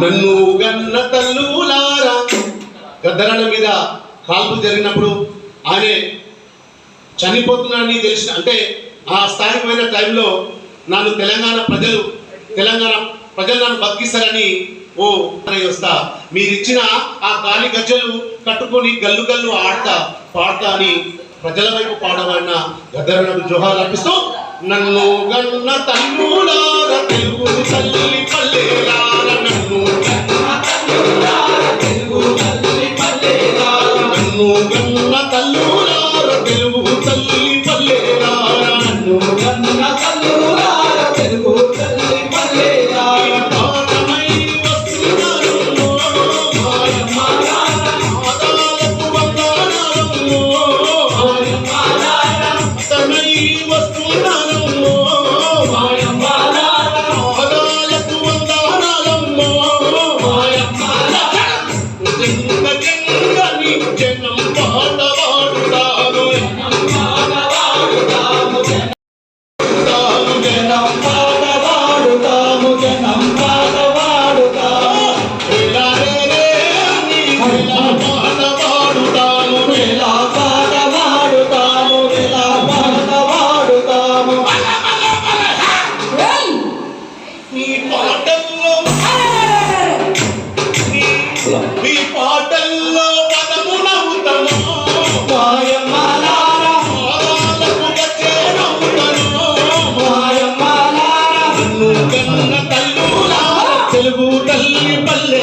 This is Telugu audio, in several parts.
నన్ను గన్న తల్లులారా. గద్దరల మీద కాల్పు జరిగినప్పుడు ఆయన చనిపోతున్నాడని తెలిసిన అంటే ఆ స్థాయికి టైంలో నన్ను తెలంగాణ ప్రజలు తెలంగాణ ప్రజలు నన్ను బతికిస్తారని ఓ వస్తా. మీరిచ్చిన ఆ గాలి గజ్జలు కట్టుకొని గల్లు గల్లు ఆడతా పాడతా అని ప్రజల వైపు పాడబడిన గద్దరలకు జోహార్ అర్పిస్తూ నన్ను గన్న తల్లులారా తెలుగు తల్లి పల్లెలార. 你要怎样 నీ పాటల్లో పదమునవుతమో పాదాలకు తెలుగు తల్లి పల్లె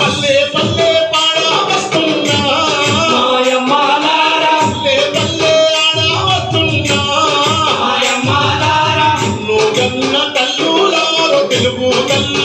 పల్లె పల్లె పాడా వస్తున్నా మాయమ్మాలారా పల్లె పల్లె ఆడా వస్తున్నా మాయమ్మాలారా తల్లులారో తెలుగు తల్లి